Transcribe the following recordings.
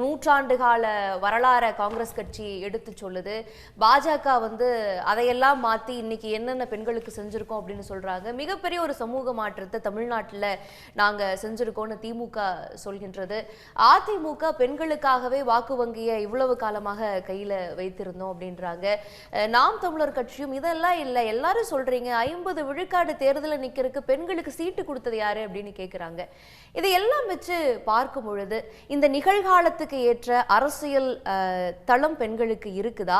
நூற்றாண்டு கால வரலாற காங்கிரஸ் கட்சி எடுத்து சொல்லுது. பாஜக வந்து அதையெல்லாம் மாத்தி இன்னைக்கு என்னென்ன பெண்களுக்கு செஞ்சிருக்கோம் அப்படின்னு சொல்றாங்க. மிகப்பெரிய ஒரு சமூக மாற்றத்தை தமிழ்நாட்டில் நாங்க செஞ்சிருக்கோம்னு திமுக சொல்கின்றது. அதிமுக பெண்களுக்காகவே வாக்கு வங்கியை இவ்வளவு காலமாக கையில வைத்திருந்தோம் அப்படின்றாங்க. நாம் தமிழர் கட்சியும் இதெல்லாம் இல்லை. எல்லாரும் சொல்றீங்க ஐம்பது விழுக்காடு தேர்தலில் நிக்கிறதுக்கு பெண்களுக்கு சீட்டு கொடுத்தது யாரு அப்படின்னு கேட்குறாங்க இதையெல்லாம் வச்சு பார்க்கும் பொழுது இந்த காலத்துக்கு ஏற்ற அரசியல் தளம் பெண்களுக்கு இருக்குதா?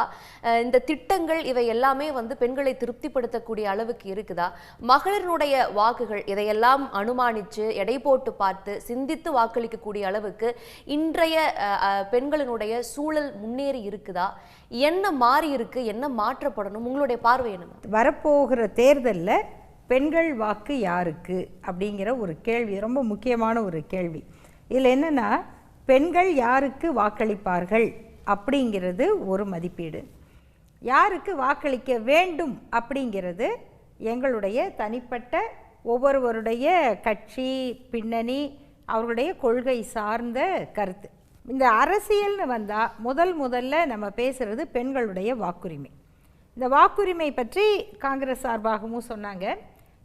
இந்த திட்டங்கள் இவை எல்லாமே வந்து பெண்களை திருப்திப்படுத்தக்கூடிய அளவுக்கு இருக்குதா? மகளிருடைய வாக்குகள் இதையெல்லாம் அனுமானித்து எடை போட்டு பார்த்து சிந்தித்து வாக்களிக்கக்கூடிய அளவுக்கு இன்றைய பெண்களினுடைய சூழல் முன்னேறி இருக்குதா? என்ன மாறி இருக்கு? என்ன மாற்றப்படணும்? உங்களுடைய பார்வை என்ன வரப்போகிற தேர்தலில் பெண்கள் வாக்கு யாருக்கு? அப்படிங்கிற ஒரு கேள்வி ரொம்ப முக்கியமான ஒரு கேள்வி. இதில் என்னென்னா பெண்கள் யாருக்கு வாக்களிப்பார்கள் அப்படிங்கிறது ஒரு மதிப்பீடு. யாருக்கு வாக்களிக்க வேண்டும் அப்படிங்கிறது எங்களுடைய தனிப்பட்ட ஒவ்வொருவருடைய கட்சி பின்னணி அவர்களுடைய கொள்கை சார்ந்த கருத்து. இந்த அரசியல்னு வந்தால் முதல் முதல்ல நம்ம பேசுகிறது பெண்களுடைய வாக்குரிமை. இந்த வாக்குரிமை பற்றி காங்கிரஸ் சார்பாகவும் சொன்னாங்க.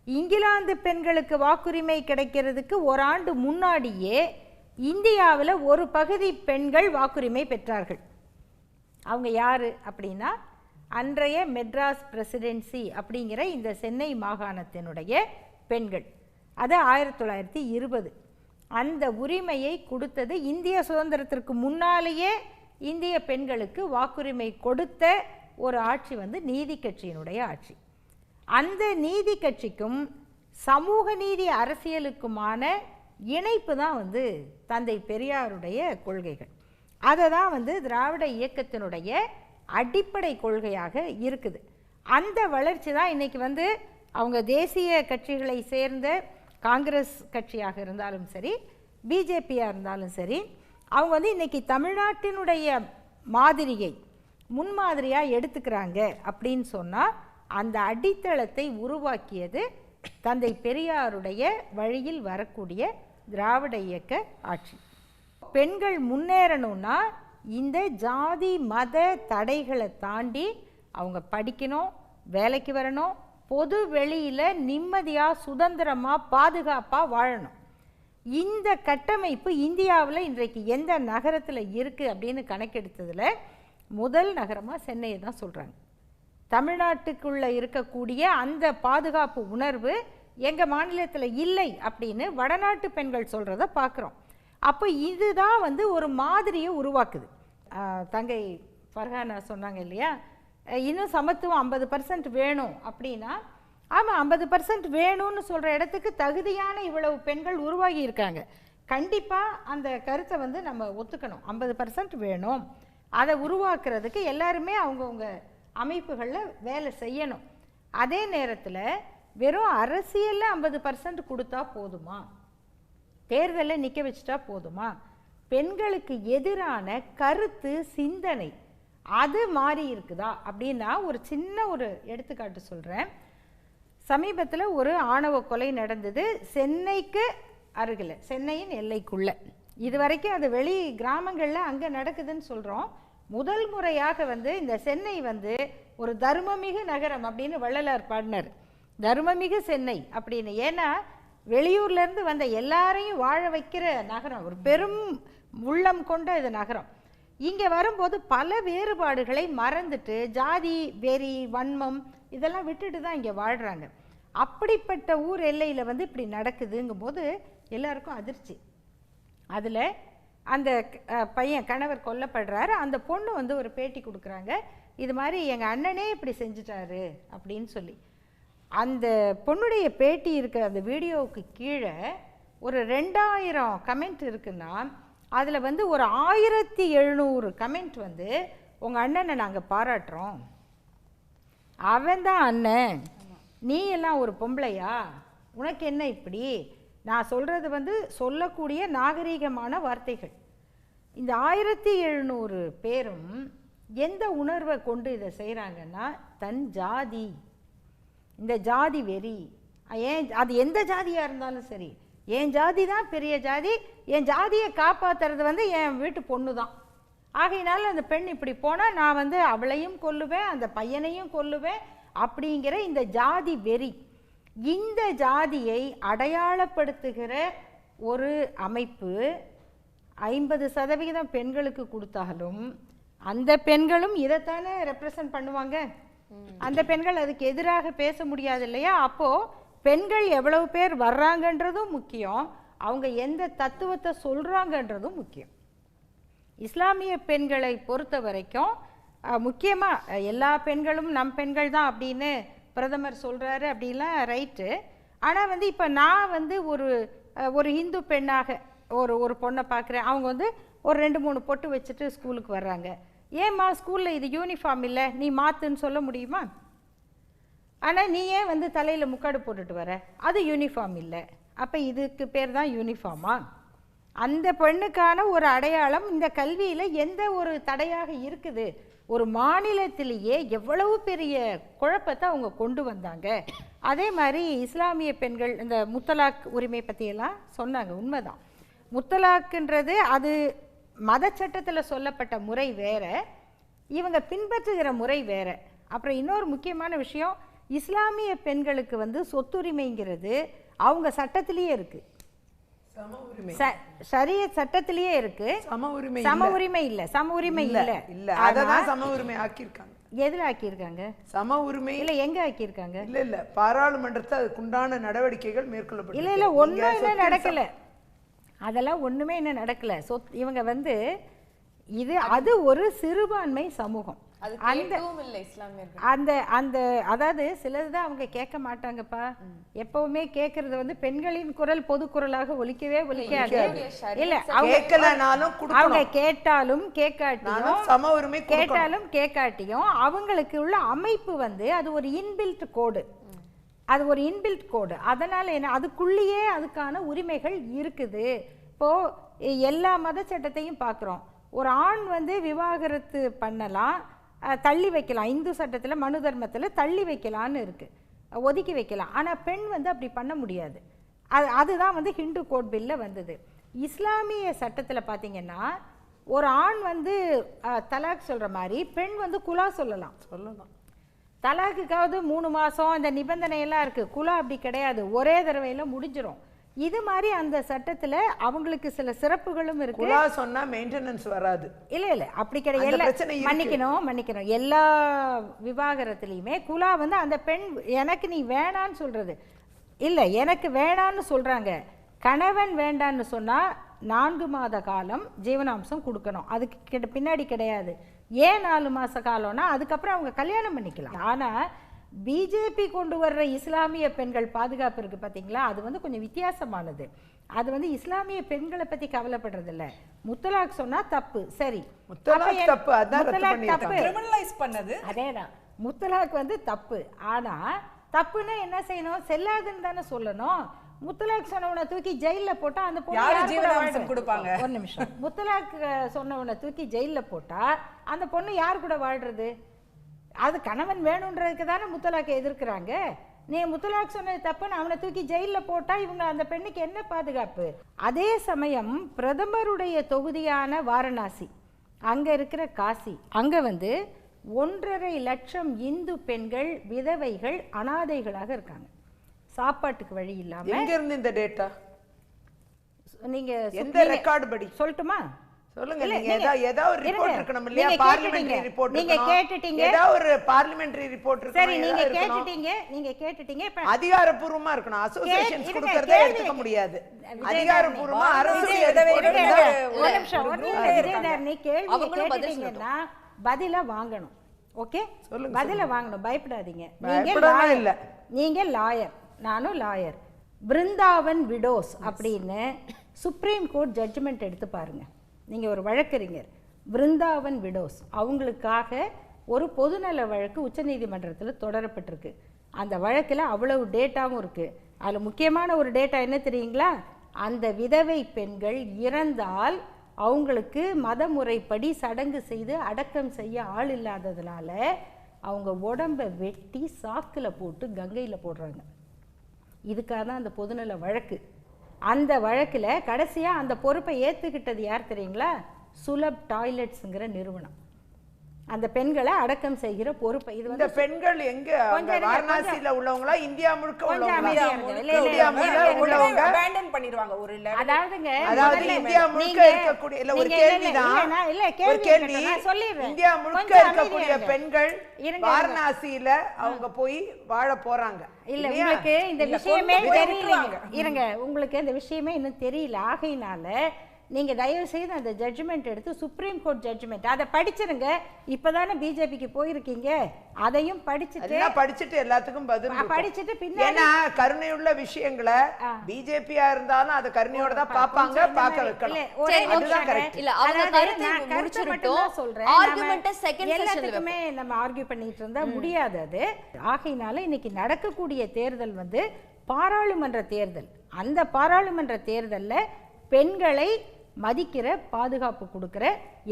இங்கிலாந்து பெண்களுக்கு வாக்குரிமை கிடைக்கிறதுக்கு ஓராண்டு முன்னாடியே இந்தியாவில் ஒரு பகுதி பெண்கள் வாக்குரிமை பெற்றார்கள். அவங்க யார் அப்படின்னா அன்றைய மெட்ராஸ் பிரசிடென்சி அப்படிங்கிற இந்த சென்னை மாகாணத்தினுடைய பெண்கள். அது ஆயிரத்தி தொள்ளாயிரத்தி இருபது. அந்த உரிமையை கொடுத்தது இந்திய சுதந்திரத்திற்கு முன்னாலேயே இந்திய பெண்களுக்கு வாக்குரிமை கொடுத்த ஒரு ஆட்சி வந்து நீதி கட்சியினுடைய ஆட்சி. அந்த நீதி கட்சிக்கும் சமூக நீதி அரசியலுக்குமான இணைப்பு தான் வந்து தந்தை பெரியாருடைய கொள்கைகள். அதை தான் வந்து திராவிட இயக்கத்தினுடைய அடிப்படை கொள்கையாக இருக்குது. அந்த வளர்ச்சி தான் இன்றைக்கி வந்து அவங்க தேசிய கட்சிகளை சேர்ந்த காங்கிரஸ் கட்சியாக இருந்தாலும் சரி பிஜேபியாக இருந்தாலும் சரி அவங்க வந்து இன்றைக்கி தமிழ்நாட்டினுடைய மாதிரியை முன்மாதிரியாக எடுத்துக்கிறாங்க அப்படின்னு சொன்னால் அந்த அடித்தளத்தை உருவாக்கியது தந்தை பெரியாருடைய வழியில் வரக்கூடிய திராவிட இயக்க ஆட்சி. பெண்கள் முன்னேறணும்னா இந்த ஜாதி மத தடைகளை தாண்டி அவங்க படிக்கணும் வேலைக்கு வரணும் பொது வெளியில் நிம்மதியாக சுதந்திரமாக பாதுகாப்பாக வாழணும். இந்த கட்டமைப்பு இந்தியாவில் இன்றைக்கு எந்த நகரத்தில் இருக்குது அப்படின்னு கணக்கெடுத்ததில் முதல் நகரமாக சென்னையை தான் சொல்கிறாங்க தமிழ்நாட்டுக்குள்ளே இருக்கக்கூடிய அந்த பாதுகாப்பு உணர்வு எங்கள் மாநிலத்தில் இல்லை அப்படின்னு வடநாட்டு பெண்கள் சொல்கிறத பார்க்குறோம் அப்போ இதுதான் வந்து ஒரு மாதிரியை உருவாக்குது. தங்கை ஃபர்ஹானா சொன்னாங்க இல்லையா? இன்னும் சமத்துவம் ஐம்பது பர்சன்ட் வேணும் அப்படின்னா ஆமாம் ஐம்பது பர்சன்ட் வேணும்னு சொல்கிற இடத்துக்கு தகுதியான இவ்வளவு பெண்கள் உருவாகி இருக்காங்க. கண்டிப்பாக அந்த கருத்தை வந்து நம்ம ஒத்துக்கணும். ஐம்பது பர்சன்ட் வேணும். அதை உருவாக்குறதுக்கு எல்லாருமே அவங்கவுங்க அமைப்புகளில் வேலை செய்யணும். அதே நேரத்தில் வெறும் அரசியலில் ஐம்பது பர்சன்ட் கொடுத்தா போதுமா? தேர்தலில் நிற்க வச்சுட்டா போதுமா? பெண்களுக்கு எதிரான கருத்து சிந்தனை அது மாறி இருக்குதா? அப்படின்னா ஒரு சின்ன ஒரு எடுத்துக்காட்டு சொல்கிறேன் சமீபத்தில் ஒரு ஆணவ கொலை நடந்தது சென்னைக்கு அருகில் சென்னையின் எல்லைக்குள்ளே. இது வரைக்கும் அது வெளி கிராமங்களில் அங்கே நடக்குதுன்னு சொல்கிறோம் முதல் முறையாக வந்து இந்த சென்னை வந்து ஒரு தர்மமிகு நகரம் அப்படின்னு வள்ளலார் பாடினார். தர்மமிகு சென்னை அப்படின்னு. ஏன்னா வெளியூர்லேருந்து வந்த எல்லாரையும் வாழ வைக்கிற நகரம் ஒரு பெரும் உள்ளம் கொண்ட இது நகரம். இங்கே வரும்போது பல வேறுபாடுகளை மறந்துட்டு ஜாதி வெறி வன்மம் இதெல்லாம் விட்டுட்டு தான் இங்கே வாழ்கிறாங்க அப்படிப்பட்ட ஊர் எல்லையில் வந்து இப்படி நடக்குதுங்கும்போது எல்லாருக்கும் அதிர்ச்சி. அதில் அந்த பையன் கணவர் கொல்லப்படுறாரு. அந்த பொண்ணு வந்து ஒரு பேட்டி கொடுக்குறாங்க. இது மாதிரி எங்கள் அண்ணனே இப்படி செஞ்சுட்டாரு அப்படின்னு சொல்லி. அந்த பொண்ணுடைய பேட்டி இருக்கிற அந்த வீடியோவுக்கு கீழே ஒரு ரெண்டாயிரம் கமெண்ட் இருக்குன்னா அதில் வந்து ஒரு ஆயிரத்தி எழுநூறு கமெண்ட் வந்து உங்கள் அண்ணனை நாங்கள் பாராட்டுறோம். அவன் தான் அண்ணன். நீ எல்லாம் ஒரு பொம்பளையா? உனக்கு என்ன இப்படி? நான் சொல்கிறது வந்து சொல்லக்கூடிய நாகரீகமான வார்த்தைகள். இந்த ஆயிரத்தி எழுநூறு பேரும் எந்த உணர்வை கொண்டு இதை செய்கிறாங்கன்னா தன் ஜாதி. இந்த ஜாதி வெறி. ஏன் அது எந்த ஜாதியாக இருந்தாலும் சரி. என் ஜாதி தான் பெரிய ஜாதி. என் ஜாதியை காப்பாற்றுறது வந்து என் வீட்டு பொண்ணு தான் ஆகையினால அந்த பெண் இப்படி போனால் நான் வந்து அவளையும் கொல்லுவேன் அந்த பையனையும் கொல்லுவேன் அப்படிங்கிற இந்த ஜாதி வெறி. இந்த ஜாதியை அடையாளப்படுத்துகிற ஒரு அமைப்பு ஐம்பது சதவிகிதம் பெண்களுக்கு கொடுத்தாலும் அந்த பெண்களும் இதைத்தானே ரெப்ரசன்ட் பண்ணுவாங்க? அந்த பெண்கள் அதுக்கு எதிராக பேச முடியாது இல்லையா? அப்போ பெண்கள் எவ்வளவு பேர் வர்றாங்கன்றதும் முக்கியம். அவங்க எந்த தத்துவத்தை சொல்றாங்கன்றதும் முக்கியம். இஸ்லாமிய பெண்களை பொறுத்த வரைக்கும் முக்கியமாக எல்லா பெண்களும் நம் பெண்கள் தான் அப்படின்னு பிரதமர் சொல்கிறாரு அப்படிலாம் ரைட்டு. ஆனால் வந்து இப்போ நான் வந்து ஒரு ஒரு இந்து பெண்ணாக ஒரு ஒரு பொண்ணை பார்க்குறேன் அவங்க வந்து ஒரு ரெண்டு மூணு பொட்டு வச்சுட்டு ஸ்கூலுக்கு வர்றாங்க. ஏம்மா ஸ்கூலில் இது யூனிஃபார்ம் இல்லை? நீ மாற்றுன்னு சொல்ல முடியுமா? ஆனால் நீ ஏன் வந்து தலையில் முக்காடு போட்டுட்டு வர? அது யூனிஃபார்ம் இல்லை. அப்போ இதுக்கு பேர் தான் யூனிஃபார்மா அந்த பெண்ணுக்கான ஒரு அடையாளம் இந்த கல்வியில் எந்த ஒரு தடையாக இருக்குது? ஒரு மாநிலத்திலேயே எவ்வளவு பெரிய குழப்பத்தை அவங்க கொண்டு வந்தாங்க? அதே மாதிரி இஸ்லாமிய பெண்கள் இந்த முத்தலாக் உரிமை பற்றியெல்லாம் சொன்னாங்க உண்மைதான். முத்தலாக்குன்றது அது மத சட்டத்தில் சொல்லப்பட்ட முறை வேற இவங்க பின்பற்றுகிற முறை வேற. அப்புறம் இன்னொரு முக்கியமான விஷயம் இஸ்லாமிய பெண்களுக்கு வந்து சொத்துரிமைங்கிறது அவங்க சட்டத்திலேயே இருக்கு. சம உரிமை. ச- ஷரிய சட்டத்திலேயே இருக்கு. சம உரிமை சம. உரிமை இல்ல. சம உரிமை இல்ல இல்ல. அததான் சம உரிமை ஆக்கியிருக்காங்க. எதுல ஆக்கியிருக்காங்க? சம உரிமை இல்ல எங்க ஆக்கியிருக்காங்க? இல்ல இல்ல. பாராளுமன்றத்தில் அதுக்குண்டான நடவடிக்கைகள் மேற்கொள்ளப்பட்டு இல்ல இல்ல ஒண்ணும் இன்னும் நடக்கல. அதெல்லாம் ஒண்ணுமே இன்னும் நடக்கல. சொத் இவங்க வந்து இது அது ஒரு சிறுபான்மை சமூகம். அது அந்த கேட்கவும் இல்லை இஸ்லாமியர்கள். அந்த அந்த அதாவது சிலது தான் அவங்க கேட்க மாட்டாங்கப்பா. எப்பவுமே கேட்கறது வந்து பெண்களின் குரல் பொது குரலாக ஒலிக்கவே ஒலிக்காது. இல்ல அவங்க கேட்டாலும் கேட்காட்டியும் சம உரிமை. கேட்டாலும் கேட்காட்டியும் அவங்களுக்கு உள்ள அமைப்பு வந்து அது ஒரு இன்பில்ட் கோடு அது ஒரு இன்பில்ட் கோடு அதனால் என்ன அதுக்குள்ளேயே அதுக்கான உரிமைகள் இருக்குது. இப்போது எல்லா மத சட்டத்தையும் பார்க்குறோம் ஒரு ஆண் வந்து விவாகரத்து பண்ணலாம் தள்ளி வைக்கலாம். இந்து சட்டத்தில் மனு தர்மத்தில் தள்ளி வைக்கலான்னு இருக்குது ஒதுக்கி வைக்கலாம். ஆனால் பெண் வந்து அப்படி பண்ண முடியாது. அது அதுதான் வந்து ஹிந்து கோட் பில்லில் வந்தது. இஸ்லாமிய சட்டத்தில் பார்த்தீங்கன்னா ஒரு ஆண் வந்து தலாக் சொல்கிற மாதிரி பெண் வந்து குலா சொல்லலாம். சொல்லலாம். தலாக்குக்காவது மூணு மாசம் இந்த நிபந்தனை எல்லாம் இருக்கு. குலா அப்படி கிடையாது. ஒரே தடவையில முடிஞ்சிரும். இது மாதிரி அந்த சட்டத்துல அவங்களுக்கு சில சிறப்புகளும் இருக்கு. குலா சொன்னா மெயின்டெனன்ஸ் வராது. இல்ல இல்ல. அப்படி கிடையாது. அந்த. மன்னிக்கணும் மன்னிக்கணும். எல்லா விவாகரத்துலயுமே குலா வந்து அந்த பெண் எனக்கு நீ வேணான்னு சொல்றது. இல்ல எனக்கு வேணான்னு சொல்றாங்க. கணவன் வேண்டான்னு சொன்னா நான்கு மாத காலம் ஜீவனாம்சம் கொடுக்கணும். அதுக்கு பின்னாடி கிடையாது. ஏன் நாலு மாச காலம்னா அதுக்கப்புறம் அவங்க கல்யாணம் பண்ணிக்கலாம். ஆனா பிஜேபி கொண்டு வர்ற இஸ்லாமிய பெண்கள் பாதுகாப்பு இருக்கு பாத்தீங்களா? அது வந்து கொஞ்சம் வித்தியாசமானது. அது வந்து இஸ்லாமிய பெண்களை பத்தி கவலைப்படுறது இல்ல முத்தலாக் சொன்னா தப்பு. சரி. தப்பு, பண்ணது. அதேதான். முத்தலாக் வந்து தப்பு. ஆனா தப்புன்னா என்ன செய்யணும்? செல்லாதுன்னு தானே சொல்லணும். முத்தலாக் சொன்னவனை தூக்கி ஜெயில்ல போட்டா அந்த பொண்ணு ஜீவனாம்சம்? கொடுப்பாங்க? ஒரு நிமிஷம். முத்தலாக் சொன்னவனை தூக்கி ஜெயில்ல போட்டா அந்த பொண்ணு யார் கூட வாழ்றது? அது கணவன் வேணுன்றதுக்கு தானே முத்தலாக்கை எதிர்க்கிறாங்க. நீ முத்தலாக் சொன்னது தப்புன்னு அவனை தூக்கி ஜெயில்ல போட்டா இவங்க அந்த பெண்ணுக்கு என்ன பாதுகாப்பு? அதே சமயம் பிரதமருடைய தொகுதியான வாரணாசி அங்க இருக்கிற காசி அங்க வந்து ஒன்றரை லட்சம் இந்து பெண்கள் விதவைகள் அனாதைகளாக இருக்காங்க. சாப்பாட்டுக்கு வழி இல்லாம எங்க இருந்து இந்த டேட்டா நீங்க எந்த நீங்க- ரெக்கார்டு படி? சொல்லட்டுமா? சொல்லுங்க நீங்க நீங்க- ஏதா ஏதாவது ஒரு. ரிப்போர்ட் இருக்கணும் இல்லையா? நீங்க பார்லிமெண்டரி. ரிப்போர்ட் நீங்க கேட்டுட்டீங்க. ஏதாவது ஒரு பார்லிமெண்டரி ரிப்போர்ட் சரி இருக்கணும் நீங்க ஏதாவது இருக்கணும். கேட்டுட்டீங்க. நீங்க கேட்டுட்டீங்க. இப்ப அதிகாரப்பூர்வமா இருக்கணும். அசோசியேஷன்ஸ் கொடுக்கறதே எடுத்துக்க முடியாது. அதிகாரப்பூர்வமா அரசு. ஒரு நிமிஷம். விஜயதாரணி கேள்வி கேட்டுட்டீங்கன்னா பதில வாங்கணும். ஓகே? சொல்லுங்க, பதில வாங்கணும். பயப்படாதீங்க. நீங்க. இல்ல. நீங்க லாயர் நானும் லாயர் பிருந்தாவன் விடோஸ் அப்படின்னு சுப்ரீம் கோர்ட் ஜட்ஜ்மெண்ட் எடுத்து பாருங்க. நீங்கள் ஒரு வழக்கறிஞர். பிருந்தாவன் விடோஸ். அவங்களுக்காக ஒரு பொதுநல வழக்கு உச்சநீதிமன்றத்தில் தொடரப்பட்டிருக்கு. அந்த வழக்கில் அவ்வளவு டேட்டாவும் இருக்குது அதில் முக்கியமான ஒரு டேட்டா என்ன தெரியுங்களா? அந்த விதவை பெண்கள் இறந்தால் அவங்களுக்கு மத முறைப்படி சடங்கு செய்து அடக்கம் செய்ய ஆள் இல்லாததுனால அவங்க உடம்பை வெட்டி சாக்கில் போட்டு கங்கையில் போடுறாங்க. இதுக்காக தான் அந்த பொதுநல வழக்கு. அந்த வழக்கில் கடைசியாக அந்த பொறுப்பை ஏற்றுக்கிட்டது யார் தெரியுங்களா? சுலப் டாய்லெட்ஸுங்கிற நிறுவனம். அந்த பெண்களை அடக்கம் செய்கிற பொறுப்பை. இது இந்த வந்து பெண்கள் எங்க? வாரணாசியில உள்ளவங்களா? இந்தியா முழுக்க உள்ளவங்க? Abandon பண்ணிடுவாங்க ஒரு. அதாவதுங்க அதாவது இந்தியா முழுக்க இருக்கக்கூடிய இல்ல ஒரு கேள்விதான் இல்ல, கேள்வி சொல்லிடுறேன். இந்தியா முழுக்க இருக்கக்கூடிய. பெண்கள் வாரணாசியில அவங்க போய் வாழ போறாங்க இல்ல இல்லையா? உங்களுக்கு இந்த விஷயமே தெரியல. இருங்க உங்களுக்கு இந்த விஷயமே இன்னும் தெரியல. ஆகையினால நீங்க தயவு செய்து அந்த ஜட்ஜ்மெண்ட் எடுத்து சுப்ரீம் கோர்ட் ஜட்ஜ்மெண்ட் அதை படிச்சிருங்க. இப்பதானே பிஜேபிக்கு போயிருக்கீங்க. அதையும் படிச்சுட்டு படிச்சுட்டு எல்லாத்துக்கும் பதில். படிச்சுட்டு பின்னாடி- ஏன்னா கருணையுள்ள விஷயங்களை பிஜேபியா இருந்தாலும் அதை கருணையோட தான் இந்த பார்க்க வைக்கணும். இல்ல, அவங்க கருத்தை முடிச்சிருட்டோம். சொல்றேன். Session ல எல்லாத்துக்குமே நம்ம ஆர்கியூ பண்ணிட்டு இருந்தா முடியாது அது. ஆகையினால இன்னைக்கு நடக்கக்கூடிய தேர்தல் வந்து பாராளுமன்ற தேர்தல். அந்த பாராளுமன்ற தேர்தல்ல பெண்களை மதிக்கிற பாதுகாப்பு கொடுக்குற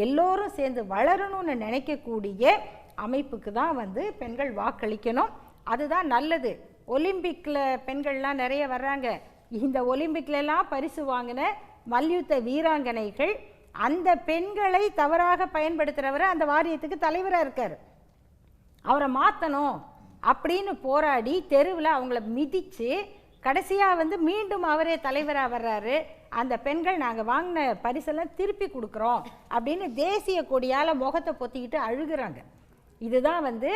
எல்லோரும் சேர்ந்து வளரணும்னு நினைக்கக்கூடிய அமைப்புக்கு தான் வந்து பெண்கள் வாக்களிக்கணும். அதுதான் நல்லது. ஒலிம்பிக்கில் பெண்கள்லாம் நிறைய வர்றாங்க. இந்த ஒலிம்பிக்லலாம் பரிசு வாங்கின மல்யுத்த வீராங்கனைகள் அந்த பெண்களை தவறாக பயன்படுத்துகிறவர் அந்த வாரியத்துக்கு தலைவராக இருக்கார். அவரை மாற்றணும் அப்படின்னு போராடி தெருவில் அவங்கள மிதித்து கடைசியாக வந்து மீண்டும் அவரே தலைவராக வர்றாரு. அந்த பெண்கள் நாங்கள் வாங்கின பரிசெல்லாம் திருப்பி கொடுக்குறோம் அப்படின்னு தேசிய கொடியால் முகத்தை பொத்திக்கிட்டு அழுகிறாங்க. இதுதான் வந்து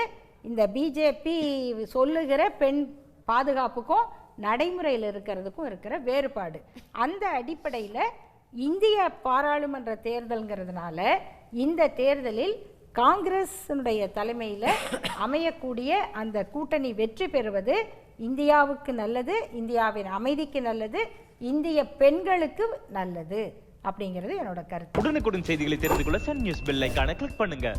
இந்த பிஜேபி சொல்லுகிற பெண் பாதுகாப்புக்கும் நடைமுறையில் இருக்கிறதுக்கும் இருக்கிற வேறுபாடு. அந்த அடிப்படையில் இந்திய பாராளுமன்ற தேர்தல்ங்கிறதுனால இந்த தேர்தலில் காங்கிரஸினுடைய தலைமையில் அமையக்கூடிய அந்த கூட்டணி வெற்றி பெறுவது இந்தியாவுக்கு நல்லது இந்தியாவின் அமைதிக்கு நல்லது இந்திய பெண்களுக்கு நல்லது அப்படிங்கிறது என்னோட கருத்து. உடனுக்குடன் செய்திகளை தெரிந்து கொள்ள சன் நியூஸ் பெல் ஐக்கான கிளிக் பண்ணுங்க.